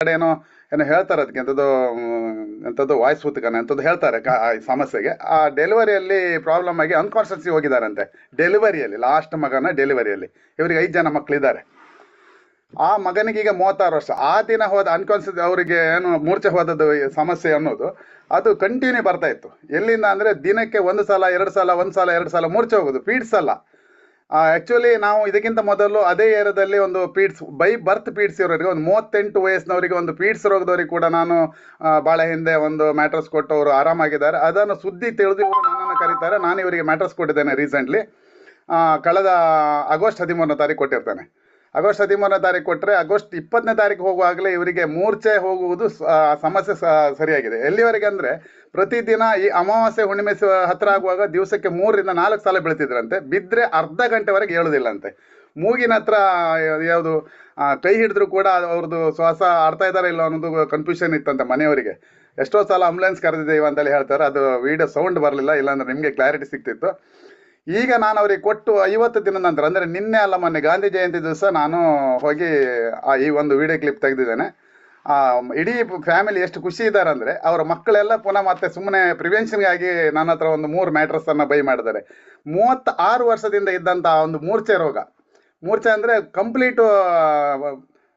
ಕಡೆ ಏನೋ ಏನೋ ಹೇಳ್ತಾರೆ ಅದಕ್ಕೆ, ಎಂಥದ್ದು ಎಂಥದ್ದು ವಾಯ್ಸ್ ಉತ್ಕನ ಎಂಥದ್ದು ಹೇಳ್ತಾರೆ ಸಮಸ್ಯೆಗೆ. ಆ ಡೆಲಿವರಿಯಲ್ಲಿ ಪ್ರಾಬ್ಲಮ್ ಆಗಿ ಅನ್ಕಾನ್ಷಿಯಸ್ಲಿ ಹೋಗಿದ್ದಾರಂತೆ ಡೆಲಿವರಿಯಲ್ಲಿ ಲಾಸ್ಟ್ ಮಗನ ಡೆಲಿವರಿಯಲ್ಲಿ ಇವರಿಗೆ ಐದು ಜನ ಮಕ್ಕಳಿದ್ದಾರೆ ಆ ಮಗನಿಗೆ ಈಗ ಮೂವತ್ತಾರು ವರ್ಷ. ಆ ದಿನ ಹೋದ ಅನ್ಕಾನ್ಸಿಯಸ್ ಅವರಿಗೆ ಏನು ಮೂರ್ಛೆ ಹೋದದ್ದು ಸಮಸ್ಯೆ ಅನ್ನೋದು, ಅದು ಕಂಟಿನ್ಯೂ ಬರ್ತಾ ಇತ್ತು. ಎಲ್ಲಿಂದ ಅಂದ್ರೆ ದಿನಕ್ಕೆ ಒಂದು ಸಲ, ಎರಡು ಸಲ, ಒಂದು ಸಲ, ಎರಡು ಸಲ ಮೂರ್ಛೆ ಹೋಗೋದು. ಪೀಡ್ಸಲ್ಲ ಆ್ಯಕ್ಚುಲಿ ನಾವು ಇದಕ್ಕಿಂತ ಮೊದಲು ಅದೇ ಏರದಲ್ಲಿ ಒಂದು ಪೀಡ್ಸ್, ಬೈ ಬರ್ತ್ ಪೀಡ್ಸ್ ಇರೋರಿಗೆ ಒಂದು ಮೂವತ್ತೆಂಟು ವಯಸ್ಸಿನವರಿಗೆ ಒಂದು ಪೀಡ್ಸ್ ರೋಗದವರಿಗೆ ಕೂಡ ನಾನು ಭಾಳ ಹಿಂದೆ ಒಂದು ಮ್ಯಾಟ್ರಸ್ ಕೊಟ್ಟು ಅವರು ಆರಾಮಾಗಿದ್ದಾರೆ. ಅದನ್ನು ಸುದ್ದಿ ತಿಳಿದು ನನ್ನನ್ನು ಕರೀತಾರೆ. ನಾನು ಇವರಿಗೆ ಮ್ಯಾಟ್ರಸ್ ಕೊಟ್ಟಿದ್ದೇನೆ ರೀಸೆಂಟ್ಲಿ ಕಳೆದ ಆಗಸ್ಟ್ ಹದಿಮೂರನೇ ತಾರೀಕು ಕೊಟ್ಟಿರ್ತೇನೆ. ಆಗಸ್ಟ್ ಹದಿಮೂರನೇ ತಾರೀಕು ಕೊಟ್ಟರೆ ಆಗಸ್ಟ್ ಇಪ್ಪತ್ತನೇ ತಾರೀಕು ಹೋಗುವಾಗಲೇ ಇವರಿಗೆ ಮೂರ್ಛೆ ಹೋಗುವುದು ಸಮಸ್ಯೆ ಸರಿಯಾಗಿದೆ. ಎಲ್ಲಿವರೆಗೆ ಅಂದರೆ ಪ್ರತಿದಿನ ಈ ಅಮಾವಾಸ್ಯೆ ಹುಣ್ಣಿಮೆ ಹತ್ರ ಆಗುವಾಗ ದಿವಸಕ್ಕೆ ಮೂರರಿಂದ ನಾಲ್ಕು ಸಲ ಬೀಳ್ತಿದ್ರಂತೆ. ಬಿದ್ದರೆ ಅರ್ಧ ಗಂಟೆವರೆಗೆ ಹೇಳೋದಿಲ್ಲಂತೆ ಮೂಗಿನ ಹತ್ರ ಯಾವುದು ಕೈ ಹಿಡಿದ್ರು ಕೂಡ ಅವ್ರದ್ದು ಶ್ವಾಸ ಆಡ್ತಾ ಇದ್ದಾರೆ ಇಲ್ಲ ಅನ್ನೋದು ಕನ್ಫ್ಯೂಷನ್ ಇತ್ತಂತೆ ಮನೆಯವರಿಗೆ. ಎಷ್ಟೋ ಸಲ ಆಂಬುಲೆನ್ಸ್ ಕರೆದಿದ್ದೇವೆ ಅಂತೇಳಿ ಹೇಳ್ತಾರೆ. ಅದು ವಿಡಿಯೋ ಸೌಂಡ್ ಬರಲಿಲ್ಲ, ಇಲ್ಲಾಂದ್ರೆ ನಿಮಗೆ ಕ್ಲಾರಿಟಿ ಸಿಗ್ತಿತ್ತು. ಈಗ ನಾನು ಅವರಿಗೆ ಕೊಟ್ಟು ಐವತ್ತು ದಿನದ ನಂತರ, ಅಂದರೆ ನಿನ್ನೆ ಅಲ್ಲ ಮೊನ್ನೆ ಗಾಂಧಿ ಜಯಂತಿ ದಿವಸ ನಾನು ಹೋಗಿ ಈ ಒಂದು ವಿಡಿಯೋ ಕ್ಲಿಪ್ ತೆಗೆದಿದ್ದೇನೆ. ಇಡೀ ಫ್ಯಾಮಿಲಿ ಎಷ್ಟು ಖುಷಿ ಇದ್ದಾರೆ ಅಂದರೆ, ಅವರ ಮಕ್ಕಳೆಲ್ಲ ಪುನಃ ಮತ್ತೆ ಸುಮ್ಮನೆ ಪ್ರಿವೆನ್ಷನ್ಗಾಗಿ ನನ್ನ ಹತ್ರ ಒಂದು ಮೂರು ಮ್ಯಾಟ್ರಸನ್ನು ಬೈ ಮಾಡಿದ್ದಾರೆ. ಮೂವತ್ತ ಆರು ವರ್ಷದಿಂದ ಇದ್ದಂಥ ಒಂದು ಮೂರ್ಛೆ ರೋಗ. ಮೂರ್ಛೆ ಅಂದರೆ ಕಂಪ್ಲೀಟು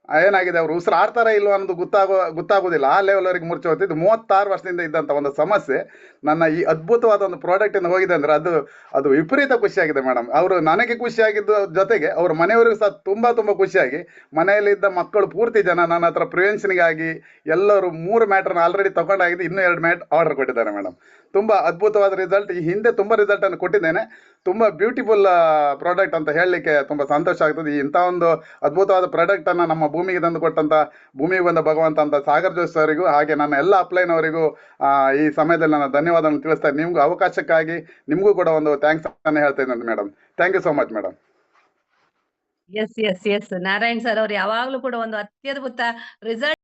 ಏನಾಗಿದೆ ಅವರು ಉಸಿರು ಆಡ್ತಾರ ಇಲ್ವೋ ಅನ್ನೋದು ಗೊತ್ತಾಗೋ, ಗೊತ್ತಾಗೋದಿಲ್ಲ. ಆ ಲೆವೆಲ್ವರೆಗೆ ಮೂರ್ಛೆ ಹೋಗ್ತಿದ್ದು ಮೂವತ್ತಾರು ವರ್ಷದಿಂದ ಇದ್ದಂಥ ಒಂದು ಸಮಸ್ಯೆ. ನನ್ನ ಈ ಅದ್ಭುತವಾದ ಒಂದು ಪ್ರಾಡಕ್ಟಿಂದ ಹೋಗಿದೆ ಅಂದರೆ ಅದು ಅದು ವಿಪರೀತ ಖುಷಿಯಾಗಿದೆ ಮೇಡಮ್ ಅವರು ನನಗೆ ಖುಷಿಯಾಗಿದ್ದು ಜೊತೆಗೆ ಅವ್ರ ಮನೆಯವರಿಗೂ ಸಹ ತುಂಬ ತುಂಬ ಖುಷಿಯಾಗಿ ಮನೆಯಲ್ಲಿದ್ದ ಮಕ್ಕಳು ಪೂರ್ತಿ ಜನ ನನ್ನ ಹತ್ರ ಪ್ರಿವೆನ್ಷನ್ಗಾಗಿ ಎಲ್ಲರೂ ಮೂರು ಮ್ಯಾಟ್ರನ್ನ ಆಲ್ರೆಡಿ ತಗೊಂಡಾಗಿದ್ದು ಇನ್ನೂ ಎರಡು ಮ್ಯಾಟ್ ಆರ್ಡರ್ ಕೊಟ್ಟಿದ್ದಾರೆ ಮೇಡಮ್ ತುಂಬ ಅದ್ಭುತವಾದ ರಿಸಲ್ಟ್ ಈ ಹಿಂದೆ ತುಂಬ ರಿಸಲ್ಟನ್ನು ಕೊಟ್ಟಿದ್ದೇನೆ. ತುಂಬ ಬ್ಯೂಟಿಫುಲ್ ಪ್ರಾಡಕ್ಟ್ ಅಂತ ಹೇಳಲಿಕ್ಕೆ ತುಂಬ ಸಂತೋಷ ಆಗ್ತದೆ. ಇಂಥ ಒಂದು ಅದ್ಭುತವಾದ ಪ್ರಾಡಕ್ಟನ್ನು ನಮ್ಮ ಭೂಮಿಗೆ ತಂದು ಕೊಟ್ಟಂತ, ಭೂಮಿಗೆ ಬಂದ ಭಗವಂತ ಅಂತ ಸಾಗರ್ ಜೋಶ್ ಅವರಿಗೂ ಹಾಗೆ ನನ್ನ ಎಲ್ಲ ಅಪ್ಲೈನ್ ಅವರಿಗೂ ಈ ಸಮಯದಲ್ಲಿ ನಾನು ಧನ್ಯವಾದವನ್ನು ತಿಳಿಸ್ತಾರೆ ನಿಮ್ಗೆ ಅವಕಾಶಕ್ಕಾಗಿ ನಿಮಗೂ ಕೂಡ ಒಂದು ಥ್ಯಾಂಕ್ಸ್ ಅನ್ನು ಹೇಳ್ತಾ ಇದ್ದೀನಿ madam thank you so much madam S S S Narayan sir ಅವರು ಯಾವಾಗ್ಲೂ ಕೂಡ ಒಂದು ಅತ್ಯದ್ಭುತ ರಿಸಲ್ಟ್